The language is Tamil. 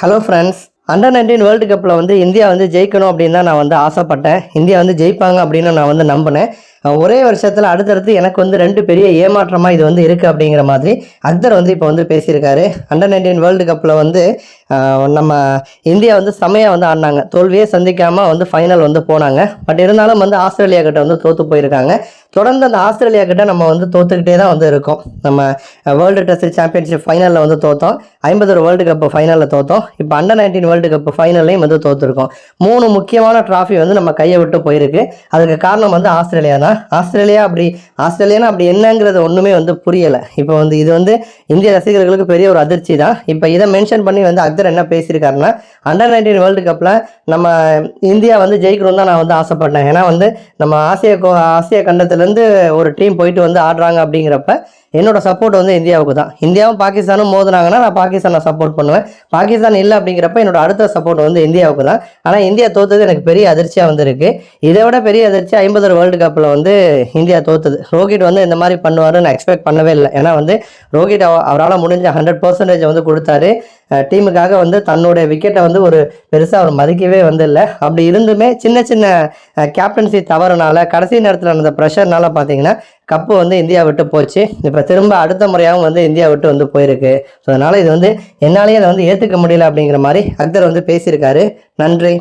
Hello friends under nineteen world கப்பில் வந்து இந்தியா வந்து ஜெயிக்கணும் அப்படின்னு தான் நான் வந்து ஆசைப்பட்டேன். இந்தியா வந்து ஜெயிப்பாங்க அப்படின்னு நான் வந்து நம்பினேன். ஒரே வருஷத்தில் அடுத்தடுத்து எனக்கு வந்து ரெண்டு பெரிய ஏமாற்றமாக இது வந்து இருக்குது அப்படிங்கிற மாதிரி அக்தர் வந்து இப்போ வந்து பேசியிருக்காரு. அண்டர் நைன்டீன் வேர்ல்டு கப்பில் வந்து நம்ம இந்தியா வந்து செமையாக வந்து ஆடினாங்க. தோல்வியே சந்திக்காமல் வந்து ஃபைனல் வந்து போனாங்க. பட் இருந்தாலும் வந்து ஆஸ்திரேலியா கிட்ட வந்து தோற்று போயிருக்காங்க. தொடர்ந்து அந்த ஆஸ்திரேலியா கிட்ட நம்ம வந்து தோத்துக்கிட்டே தான் வந்து இருக்கோம். நம்ம வேர்ல்டு டெஸ்ட் சாம்பியன்ஷிப் ஃபைனலில் வந்து தோத்தோம். ஐம்பது வேர்ல்டு கப் ஃபைனலில் தோத்தோம். இப்போ அண்டர் நைன்டீன் வேர்ல்டு கப் ஃபைனல்லையும் வந்து தோற்றுருக்கோம் மூணு முக்கியமான ட்ராஃபி வந்து நம்ம கையை விட்டு போயிருக்கு. அதுக்கு காரணம் வந்து ஆஸ்திரேலியா தான். ஆஸ்திரேலியா அப்படி ஆஸ்திரேலியானா அப்படி என்னங்கிறது ஒன்றுமே வந்து புரியலை. இப்போ வந்து இது வந்து இந்திய ரசிகர்களுக்கு பெரிய ஒரு அதிர்ச்சி தான். இப்போ இதை மென்ஷன் பண்ணி வந்து அக்தர் என்ன பேசியிருக்காருன்னா அண்டர் நைன்டீன் வேர்ல்டு கப்பில் நம்ம இந்தியா வந்து ஜெயிக்கணும் தான் நான் வந்து ஆசைப்பட்டேன். ஏன்னா வந்து நம்ம ஆசிய கோ- ஆசிய கண்டத்துலேருந்து ஒரு டீம் போயிட்டு வந்து ஆடுறாங்க அப்படிங்கிறப்ப என்னோட சப்போர்ட் வந்து இந்தியாவுக்கு தான். இந்தியாவும் பாகிஸ்தானும் மோதுனாங்கன்னா நான் பாகிஸ்தானை சப்போர்ட் பண்ணுவேன். பாகிஸ்தான் இல்லை அப்படிங்கிறப்ப என்னோட அடுத்த சப்போர்ட் வந்து இந்தியாவுக்கு தான். ஆனால் இந்தியா தோத்தது எனக்கு பெரிய அதிர்ச்சியாக வந்திருக்கு. இதை விட பெரிய அதிர்ச்சி ஐம்பது வேர்ல்டு கப்பில் வந்து இந்தியா தோத்தது. ரோஹித் வந்து இந்த மாதிரி பண்ணுவார்னு நான் எக்ஸ்பெக்ட் பண்ணவே இல்லை. ஏன்னா வந்து ரோஹித் அவரால் முடிஞ்ச ஹண்ட்ரட் பர்சன்டேஜ் வந்து கொடுத்தாரு. டீமுக்காக வந்து தன்னுடைய விக்கெட்டை வந்து ஒரு பெருசாக அவர் மதிக்கவே வந்து இல்லை அப்படி இருந்துமே சின்ன சின்ன கேப்டன்சி தவறுனால கடைசி நேரத்தில் நடந்த ப்ரெஷர்னால பார்த்தீங்கன்னா கப்பு வந்து இந்தியா விட்டு போச்சு. இப்போ திரும்ப அடுத்த முறையாகவும் வந்து இந்தியா விட்டு வந்து போயிருக்கு. ஸோ அதனால் இது வந்து என்னாலேயே அதை வந்து ஏற்றுக்க முடியல அப்படிங்கிற மாதிரி அக்தர் வந்து பேசியிருக்காரு. நன்றி.